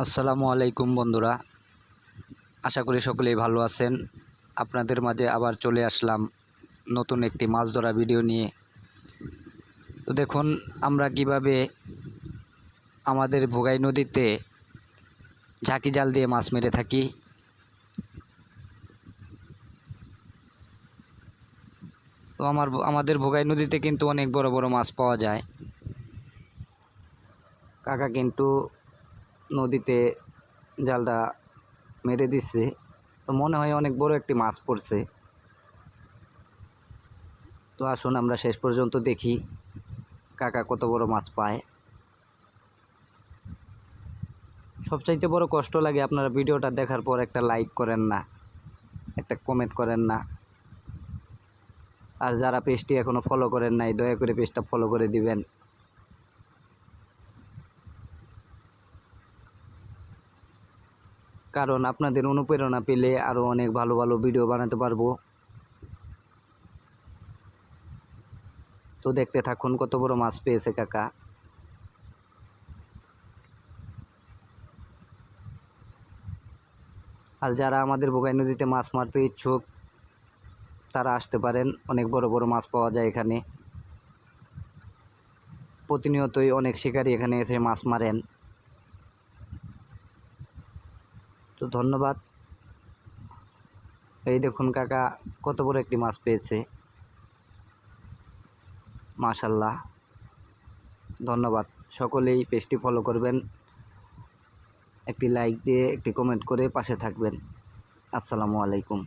আসসালামু আলাইকুম বন্ধুরা। আশা করি সকলেই ভালো আছেন। আপনাদের মাঝে আবার চলে আসলাম নতুন একটি মাছ ধরা ভিডিও নিয়ে। তো দেখুন, আমরা কীভাবে আমাদের ভোগাই নদীতে ঝাঁকি জাল দিয়ে মাছ মেরে থাকি। তো আমার আমাদের ভোগাই নদীতে কিন্তু অনেক বড় বড় মাছ পাওয়া যায়। কাকা কিন্তু নদীতে জালটা মেরে দিচ্ছে তো মনে হয় অনেক বড় একটি মাছ পড়ছে। তো আসুন আমরা শেষ পর্যন্ত দেখি কাকা কত বড় মাছ পায়। সবচাইতে বড় কষ্ট লাগে আপনারা ভিডিওটা দেখার পর একটা লাইক করেন না, একটা কমেন্ট করেন না। আর যারা পেজটি এখনও ফলো করেন নাই, দয়া করে পেজটা ফলো করে দিবেন। কারণ আপনাদের অনুপ্রেরণা পেলে আরও অনেক ভালো ভালো ভিডিও বানাতে পারব। তো দেখতে থাকুন কত বড় মাছ পেয়েছে কাকা। আর যারা আমাদের বোগাই নদীতে মাছ মারতে ইচ্ছুক, তারা আসতে পারেন। অনেক বড় বড় মাছ পাওয়া যায় এখানে। প্রতিনিয়তই অনেক শিকারী এখানে এসে মাছ মারেন। তো ধন্যবাদ। এই দেখুন কাকা, কত বড় একটি মাছ পেয়েছে। মাশাল্লাহ। ধন্যবাদ। সকলেই পেজটি ফলো করবেন। একটি লাইক দিয়ে, একটি কমেন্ট করে পাশে থাকবেন। আসসালামু আলাইকুম।